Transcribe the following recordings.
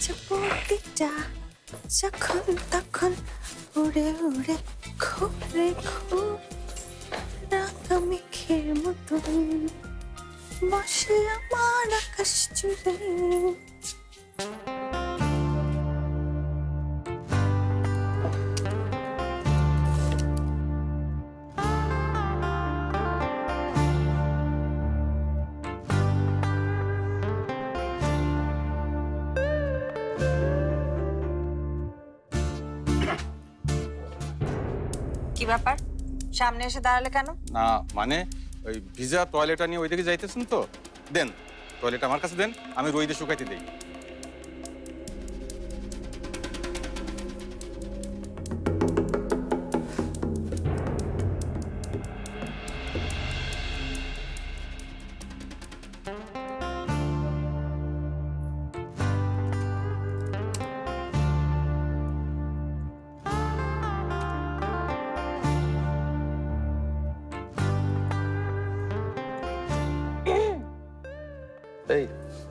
প্রজাপতিটা যখন তখন উড়ে উড়ে ঘুরে ঘুরে মেঘের মতন বসে আমার আকাশ জুড়ে। ব্যাপার? সামনে এসে দাঁড়ালে কেন? না মানে ওই ভিজা টয়লেটটা নিয়ে ওইদিকে যাইতেছেন তো। দেন টয়লেট আমার কাছে দেন, আমি রইদে শুকাইতে দেই।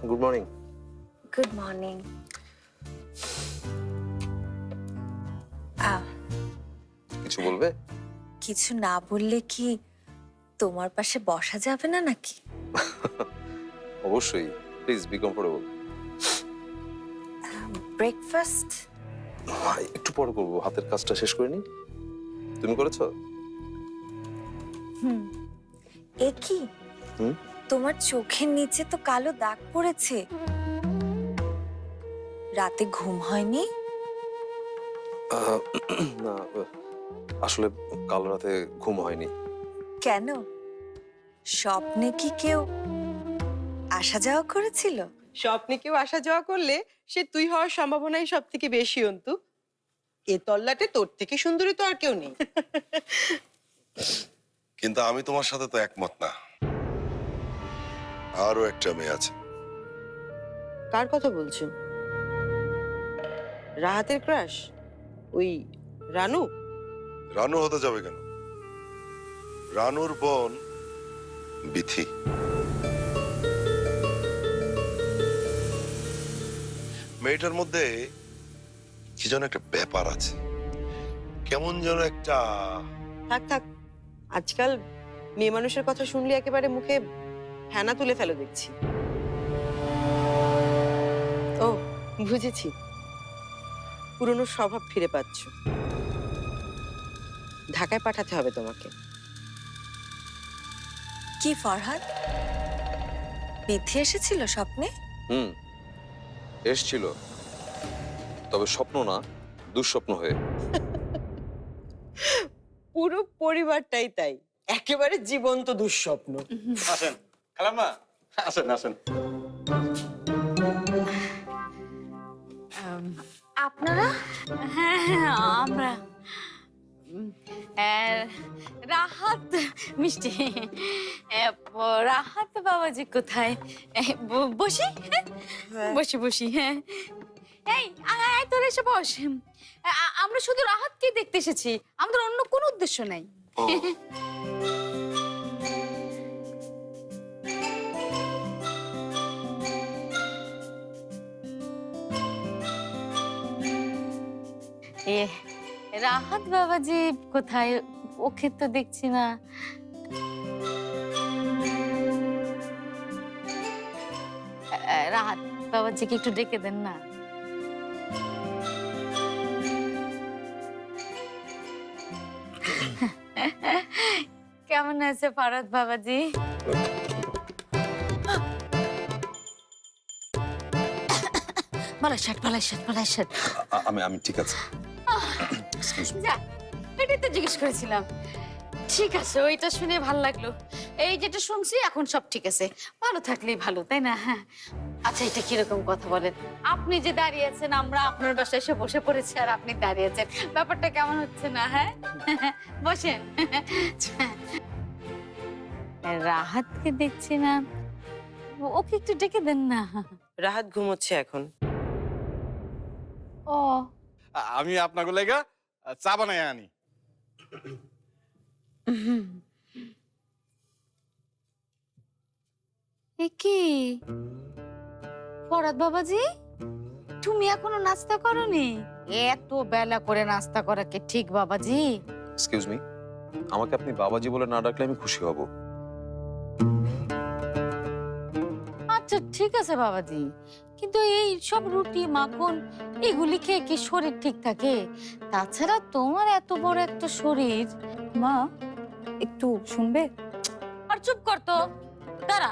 গুড মর্নিং গুড মর্নিং কিছু বলবে? কিছু না বললে কি তোমার পাশে বসা যাবে না নাকি? অবশ্যই। প্লিজ বি কমফোর্টেবল ব্রেকফাস্ট একটু পরে করব। হাতের কাজটা শেষ করে নি তুমি করেছ? হুম। এ কি? হুম? তোমার চোখের নিচে তো কালো দাগ পড়েছে। রাতে ঘুম হয়নি? না আসলে কাল রাতে ঘুম হয়নি। কেন? স্বপ্নে কি কেউ আসা যাওয়া করেছিল? স্বপ্নে কেউ আসা যাওয়া করলে সে তুই হওয়ার সম্ভাবনাই সব থেকে বেশি অন্তু। এ তল্লাটে তোর থেকে সুন্দরী তো আর কেউ নেই। কিন্তু আমি তোমার সাথে তো একমত না। আরও একটা মেয়ে আছে। কার কথা বলছো? রাহাতের ক্রাশ ওই রানু? রানু হতে যাবে কেন? রানুর বোন বিথি। মেয়েটার মধ্যে কি যেন একটা ব্যাপার আছে। কেমন যেন একটা থাক থাক। আজকাল মেয়ে মানুষের কথা শুনলে একেবারে মুখে ফেনা তুলে ফেলো দেখছি। ও বুঝেছি। পুরনো স্বভাব ফিরে পাচ্ছ। ঢাকায় পাঠাতে হবে তোমাকে। কি ফরহাদ? বিথি এসেছিল স্বপ্নে? হুম এসছিল। তবে স্বপ্ন না দুঃস্বপ্ন হয়ে। পুরো পরিবারটাই তাই। একেবারে জীবন্ত দুঃস্বপ্ন। আসেন। খালাম্মা আসেন আসেন আপনারা? হ্যাঁ হ্যাঁ আমরা রাহাত মিষ্টি। রাহাত বাবাজি কোথায়? বসি বসি বসি হ্যাঁ। এই তোর এসে বস। আমরা শুধু রাহাতকে দেখতে এসেছি। আমাদের অন্য কোনো উদ্দেশ্য নাই। এ রাহাত বাবাজি কোথায়? ওকে তো দেখছি না। রাহাত বাবাজিকে একটু ডেকে দেন না। কেমন আছে ফারাদ বাবাজি বালাই শার্ট বালাই শার্ট বালাই শার্ট আ- আমি আমি ঠিক আছে. যা এটাই তো জিজ্ঞেস করেছিলাম। ঠিক আছে ওইটা শুনে ভালো লাগল। এই যেটা শুনছি এখন সব ঠিক আছে। ভালো থাকলেই ভালো তাই না? হ্যাঁ। আচ্ছা এটা কীরকম কথা বলেন? আপনি যে দাঁড়িয়ে আছেন আমরা আপনার বাসায় এসে বসে পড়েছি আর আপনি দাঁড়িয়ে আছেন। ব্যাপারটা কেমন হচ্ছে না হ্যাঁ? বসেন। রাহাতকে দেখছি না। ওকে একটু ডেকে দেন না। রাহাত ঘুমোচ্ছে এখন। ও। আমি আপনাকে লেগা চা বানাই আনি। কি? ফরাদ বাবাজি তুমি এখনও নাস্তা করনি? এত বেলা করে নাস্তা করা কি ঠিক বাবাজি? এক্সকিউজ মি আমাকে আপনি বাবাজি বলে না ডাকলে আমি খুশি হব। আচ্ছা ঠিক আছে বাবাজি। কিন্তু এই সব রুটি, মাখন, এগুলি খেয়ে কি শরীর ঠিক থাকে? তাছাড়া তোমার এত বড় একটা শরীর, মা, একটু শুনবে? আর চুপ করতো দাঁড়া।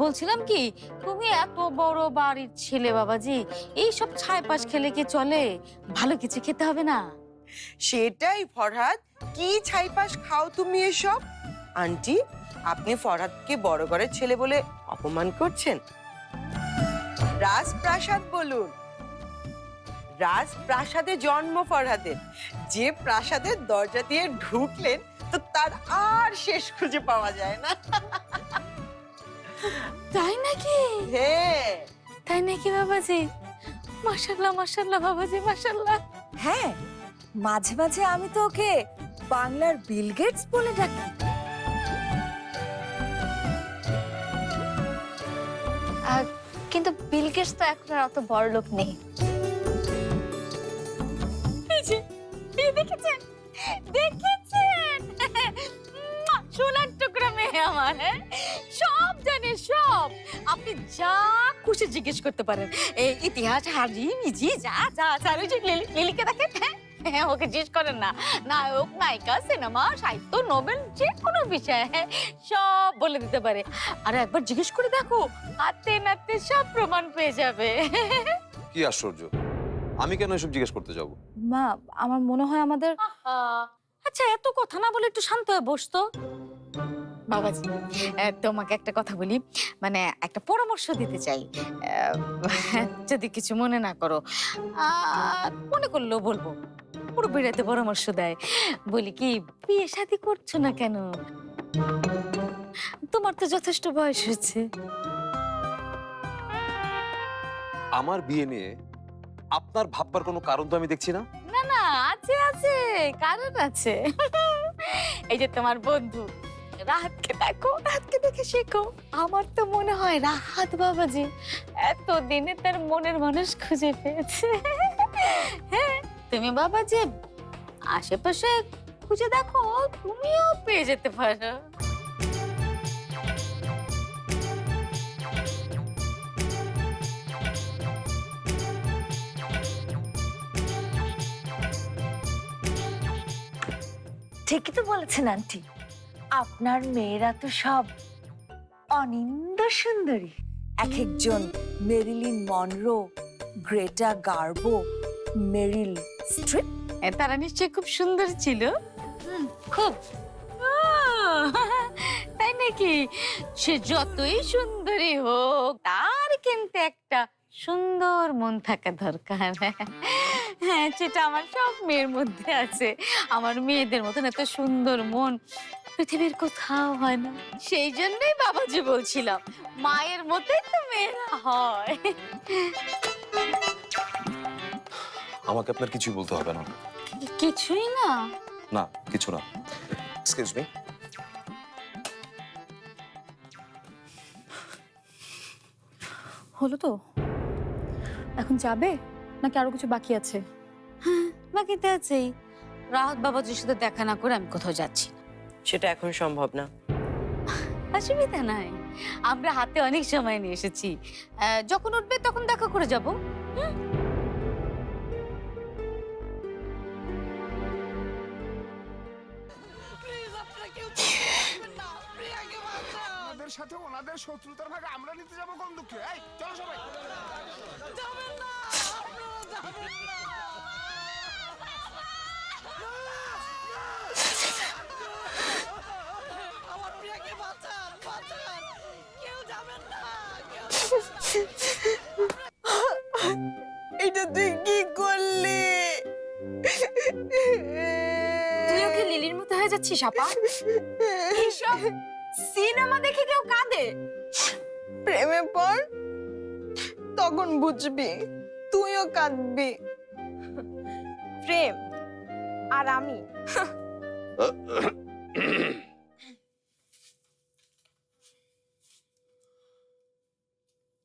বলছিলাম কি, তুমি এত বড় বাড়ির ছেলে বাবাজি এই সব ছাই পাশ খেলে কি চলে? ভালো কিছু খেতে হবে না? সেটাই ফরহাদ, কি ছাইপাশ খাও তুমি এসব? আন্টি, আপনি ফরহাদকে বড় ঘরের ছেলে বলে অপমান করছেন? রাজপ্রাসাদ বলুন। রাজপ্রাসাদে জন্ম ফরহাদের। যে প্রাসাদের দরজা দিয়ে ঢুকলেন তো তার আর শেষ খুঁজে পাওয়া যায় না। তাই নাকি? হ্যাঁ। তাই নাকি বাবাজি? মাশাল্লাহ মাশাল্লাহ বাবাজি মাশাল্লাহ হ্যাঁ মাঝে মাঝে আমি তো ওকে বাংলার বিল গেটস বলে ডাকি। কিন্তু বিল গেটস তো এখন আর অত বড় লোক নেই। দেখেছেন? দেখেছেন? টুকরা মেয়ে আমার হ্যাঁ? সব জানে, সব। আপনি যা খুশি জিজ্ঞেস করতে পারেন। এই ইতিহাস, হাজি, মিজি, যা যা যা লিলিকে দেখেন হ্যাঁ? হ্যাঁ ওকে জিজ্ঞেস করেন না। নায়ক নায়িকা সিনেমা সাহিত্য নোবেল যে কোনো বিষয় হ্যাঁ সব বলে দিতে পারে। আর একবার জিজ্ঞেস করে দেখো হাতে নাতে সব প্রমাণ পেয়ে যাবে। কি আশ্চর্য। আমি কেন এসব জিজ্ঞেস করতে যাব? মা আমার মনে হয় আমাদের আচ্ছা এত কথা না বলে একটু শান্ত হয়ে বসতো। বাবাজি তোমাকে একটা কথা বলি। মানে একটা পরামর্শ দিতে চাই। যদি কিছু মনে না করো মনে করলেও বলব। পুরো বেড়াতে পরামর্শ দেয়। বলি কি বিয়ে শাদি করছ না কেন? তোমার তো যথেষ্ট বয়স হয়েছে আমার বিয়ে নিয়ে আপনার ভাববার কোনো কারণ তো আমি দেখছি না? না না আছে আছে কারণ আছে। এই যে তোমার বন্ধু রাহাতকে দেখো রাহাতকে দেখে শেখো। আমার তো মনে হয় রাহাত বাবাজি এত দিনে তার মনের মানুষ খুঁজে পেয়েছে। হ্যাঁ তুমি বাবা যে আশেপাশে খুঁজে দেখো, তুমিও পেয়ে যেতে পারো। ঠিকই তো বলেছেন, আন্টি। আপনার মেয়েরা তো সব অনিন্দ সুন্দরী। এক একজন Marilyn Monroe, Greta Garbo, Meryl Streep তারা নিশ্চয়ই খুব সুন্দর ছিল। খুব। তাই নাকি? সে যতই সুন্দরী হোক তার কিন্তু একটা সুন্দর মন থাকা দরকার। হ্যাঁ সেটা আমার সব মেয়ের মধ্যে আছে। আমার মেয়েদের মতন এত সুন্দর মন পৃথিবীর কোথাও হয় না। সেই জন্যই বাবাজি বলছিলাম মায়ের মতোই তো মেয়েরা হয়। আমাকে আপনার কিছুই বলতে হবে না। কিছুই না? না কিছু না। এক্সকিউজ মি হলো তো? এখন যাবে? নাকি আরও কিছু বাকি আছে? বাকিতে আছেই। রাহত বাবাজির সাথে দেখা না করে আমি কোথাও যাচ্ছি না। সেটা এখন সম্ভব না। অসুবিধা নাই। আমরা হাতে অনেক সময় নিয়ে এসেছি। যখন উঠবে তখন দেখা করে যাব। ওনাদের সাথে ওনাদের শত্রুতার ভাগে আমরা নিতে যাব কোন দুঃখে? এই চলো সবাই। এটা তুই কি করলি? তুই ওকে লিলির মতো হয়ে যাচ্ছিস আপা? এইসব সিনেমা দেখে কেউ কাঁদে? প্রেমে পড় তখন বুঝবি তুইও কাঁদবি। প্রেম আর আমি।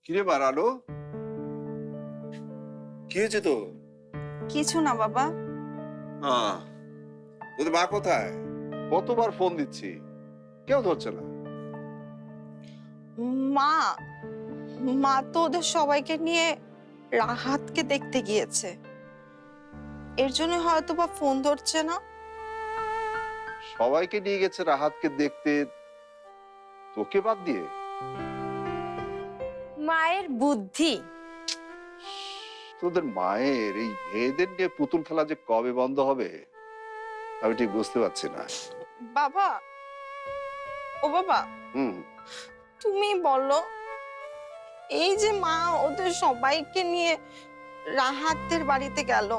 কিরে বাড়ালো কি হয়েছে তো? কিছু না বাবা। হ্যাঁ তোদের মা কোথায়? কতবার ফোন দিচ্ছি। কেউ ধরছে না। মা মা তো ওদের সবাইকে নিয়ে রাহাতকে দেখতে গিয়েছে। এর জন্য হয়তো বা ফোন ধরছে না। সবাইকে নিয়ে গেছে রাহাতকে দেখতে। তোকে বাদ দিয়ে। মায়ের বুদ্ধি। তোদের মায়ের এই মেয়েদের নিয়ে পুতুল খেলা যে কবে বন্ধ হবে আমি ঠিক বুঝতে পারছি না। বাবা ও বাবা হুম। তুমি বলো এই যে মা ওদের সবাইকে নিয়ে রাহাতের বাড়িতে গেল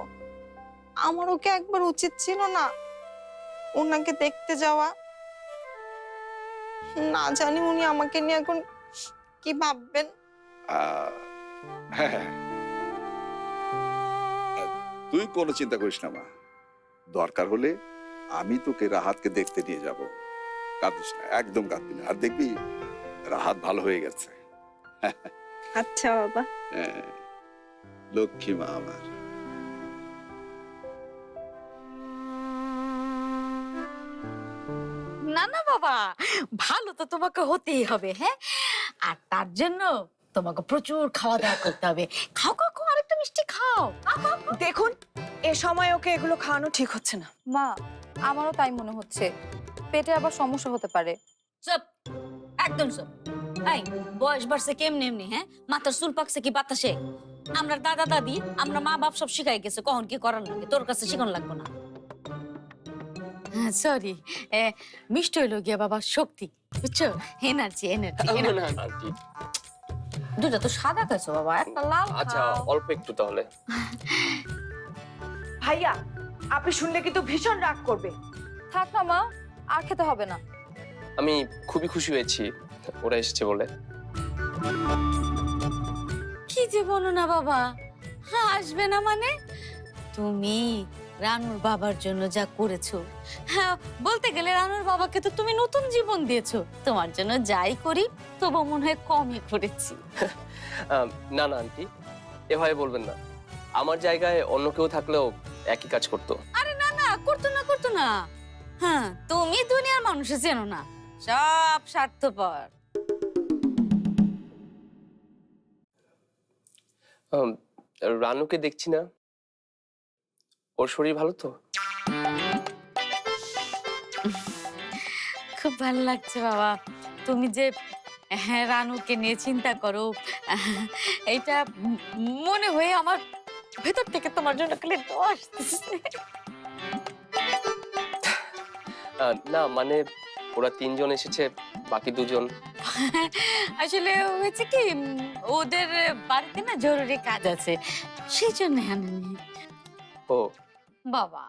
আমার ওকে একবার উচিত ছিল না ওনাকে দেখতে যাওয়া? না জানি উনি আমাকে নিয়ে এখন কি ভাববেন। আহ, হ্যাঁ। তুই কোনো চিন্তা করিস না মা দরকার হলে আমি তোকে রাহাতকে দেখতে নিয়ে যাব। কাঁদিস না একদম কাঁদবি না। আর দেখবি রাহাত ভালো হয়ে গেছে। আচ্ছা বাবা। হ্যাঁ লক্ষ্মী মা আমার। না না বাবা ভালো তো তোমাকে হতেই হবে হ্যাঁ? আর তার জন্য তোমাকে প্রচুর খাওয়া দাওয়া করতে হবে। খাও খাও খাও আরেকটা মিষ্টি খাও। দেখুন এ সময় ওকে এগুলো খাওয়ানো ঠিক হচ্ছে না। মা আমারও তাই মনে হচ্ছে। পেটে আবার সমস্যা হতে পারে। সব একদম সব এই বয়স বাড়ছে কেমনি এমনি হ্যাঁ? মাথার চুল পাকছে কি বাতাসে? আমরা দাদা দাদি আমরা মা বাপ সব শিখাই গেছে কখন কি করার লাগে? তোর কাছে শিখন লাগবে না। সরি মিষ্টি হইল গিয়া বাবা শক্তি বুঝছ? এনার্জি এনার্জি দুটা তো সাদা খাইছো বাবা একটা লাল। আচ্ছা অল্প একটু তাহলে। ভাইয়া আপনি শুনলে কিন্তু ভীষণ রাগ করবে। থাক না মা আর খেতে হবে না। আমি খুবই খুশি হয়েছি ওরা এসেছে বলে। কি যে বলো না বাবা হ্যাঁ আসবে না মানে? তুমি রানুর বাবার জন্য যা করেছ হ্যাঁ বলতে গেলে রানুর বাবাকে তো তুমি নতুন জীবন দিয়েছ তোমার জন্য যাই করি তবু মনে হয় কমই করেছি। না না আন্টি এভাবে বলবেন না। আমার জায়গায় অন্য কেউ থাকলেও একই কাজ করতো। আরে না না করতো না করতো না। হ্যাঁ তুমি দুনিয়ার মানুষে চেনো না। সব স্বার্থপর। আম, রানুকে দেখছি না। ওর শরীর ভালো তো? খুব ভালো লাগছে বাবা। তুমি যে হ্যাঁ রানুকে নিয়ে চিন্তা করো এইটা ম- মনে হয়ে আমার ভেতর থেকে তোমার জন্য খালি দোষ না মানে ওরা তিনজন এসেছে বাকি দুজন। আসলে হয়েছে কি ওদের বাড়িতে না জরুরি কাজ আছে সেই জন্য আনেনি ও। বাবা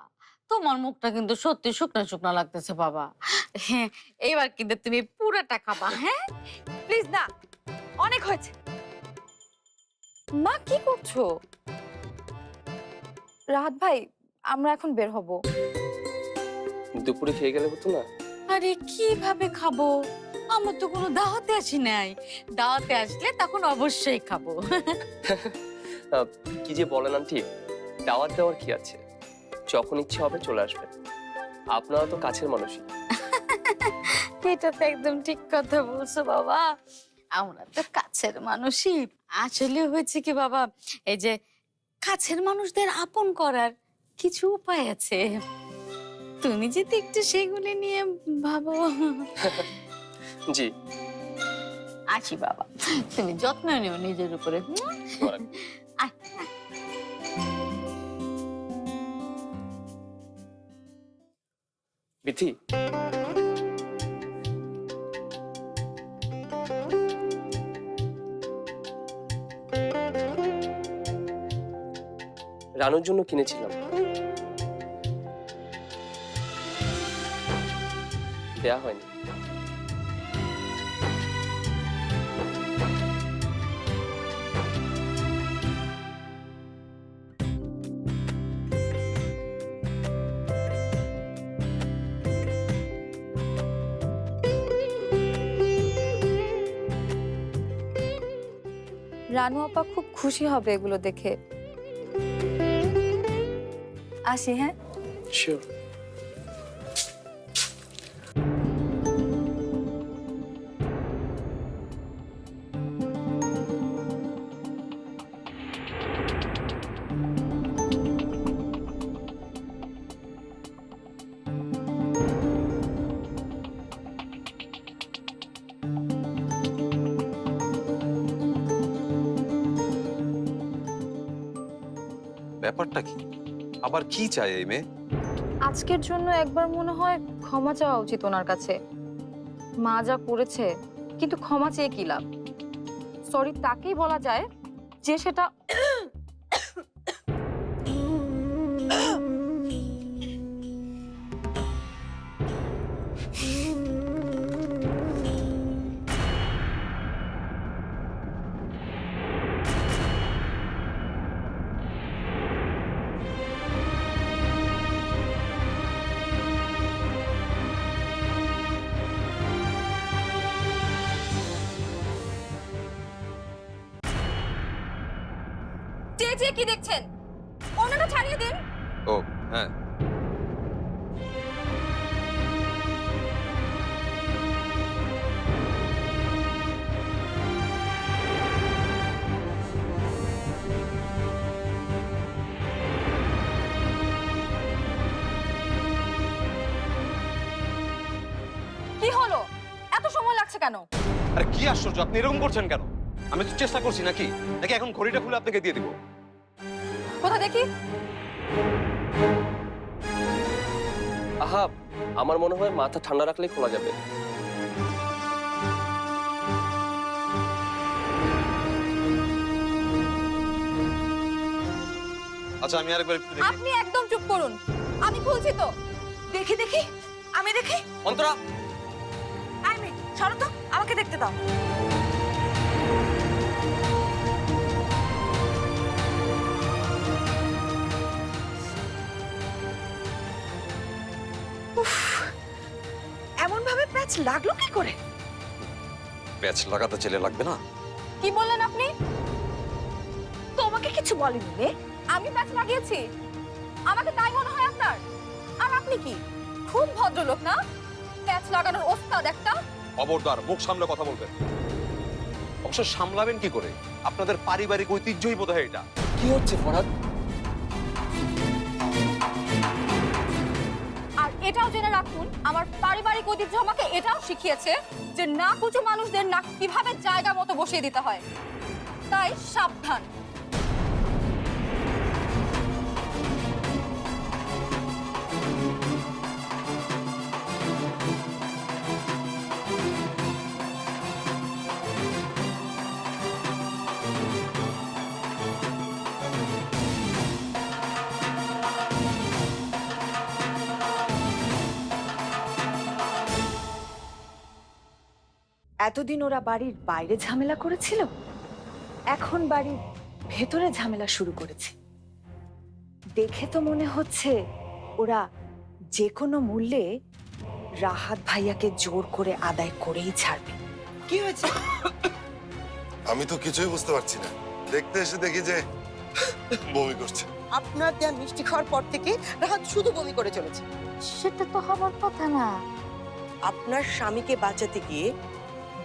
তোমার মুখটা কিন্তু সত্যি শুকনো শুকনো লাগতেছে বাবা। হ্যাঁ এবার কিন্তু তুমি পুরাটা খাবা হ্যাঁ? প্লিজ না অনেক হয়েছে। মা কি করছ? রাহাত ভাই আমরা এখন বের হব। দুপুরে খেয়ে গেলে হতো না? আরে কীভাবে খাব? আমার তো কোনো দাওয়াতে আসি নাই। দাওয়াতে আসলে তখন অবশ্যই খাব। কি যে বলেন আন্টি দাওয়াত দেওয়ার কি আছে? যখন ইচ্ছে হবে চলে আসবেন আপনারা তো কাছের মানুষই। এটা তো একদম ঠিক কথা বলছো বাবা। আমরা তো কাছের মানুষই। আসলে হয়েছে কি বাবা এই যে কাছের মানুষদের আপন করার কিছু উপায় আছে। তুমি যদি একটু সেগুলি নিয়ে ভাবো। জি। আসি বাবা। তুমি যত্ন নিও নিজের উপরে। বিথি। রানুর জন্য কিনেছিলাম। দেয়া হয়নি রানু আপা খুব খুশি হবে এগুলো দেখে। আসি হ্যাঁ? শিওর আবার কি চায় এই মেয়ে? আজকের জন্য একবার মনে হয় ক্ষমা চাওয়া উচিত ওনার কাছে। মা যা করেছে, কিন্তু ক্ষমা চেয়ে কি লাভ? সরি তাকেই বলা যায় যে সেটা যে যে কি দেখছেন? ওনাটা ছাড়িয়ে দিন। ও হ্যাঁ। কি হলো? এত সময় লাগছে কেন? আরে কি আশ্চর্য আপনি এরকম করছেন কেন? আমি তো চেষ্টা করছি নাকি? নাকি এখন ঘড়িটা খুলে আপনাকে দিয়ে দিব? কোথা দেখি? আহা আমার মনে হয় মাথা ঠান্ডা রাখলেই খোলা যাবে। আচ্ছা আমি আরেকবার একটু দেখি। আপনি একদম চুপ করুন। আমি খুলছি তো। দেখি দেখি। আমি দেখি? অন্তরা! আই মে সরো তো আমাকে দেখতে দাও। লাগল কি করে? প্যাচ লাগাতে ছেলে লাগবে না। কি বললেন আপনি? তোমাকে কিছু বলেনি রে। আমি প্যাচ লাগিয়েছি। আমাকে তাই মনে হয় আপনার। আর আপনি কি? খুব ভদ্রলোক না? প্যাচ লাগানোর ওস্তাদ একটা। খবরদার মুখ সামলে কথা বলবেন। অবশ্য সামলাবেন কি করে? আপনাদের পারিবারিক ঐতিহ্যই বোধ হয় এটা। কি হচ্ছে ফরহাদ এটাও জেনে রাখুন, আমার পারিবারিক ঐতিহ্য আমাকে এটাও শিখিয়েছে যে না কুচু মানুষদের না কীভাবে জায়গা মতো বসিয়ে দিতে হয়। তাই সাবধান। এতদিন ওরা বাড়ির বাইরে ঝামেলা করেছিল? এখন বাড়ির ভেতরে ঝামেলা শুরু করেছে। দেখে তো মনে হচ্ছে ওরা যে কোনো মূল্যে রাহাত ভাইয়াকে জোর করে আদায় করেই ছাড়বে। কি হয়েছে? আমি তো কিছুই বুঝতে পারছি না। দেখতে এসে দেখি যে বমি করছে। আপনার দেয়া মিষ্টি খাওয়ার পর থেকে রাহাত শুধু বমি করে চলেছে। সেটা তো হবার কথা না। আপনার স্বামীকে বাঁচাতে গিয়ে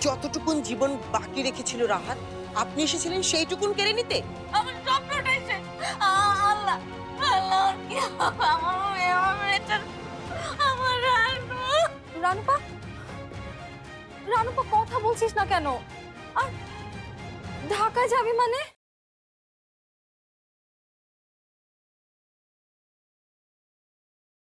যতটুকুন জীবন বাকি রেখেছিল রাহাত আপনি এসেছিলেন সেইটুকুন কেড়ে নিতে। আমার স্বপ্নটাই শেষ আল্লাহ আল্লাহ কি আমার মেয়ে আমার মেয়েটার আমার রানু। রানুপা রানুপা কথা বলছিস না কেন? আর ঢাকায় যাবি মানে?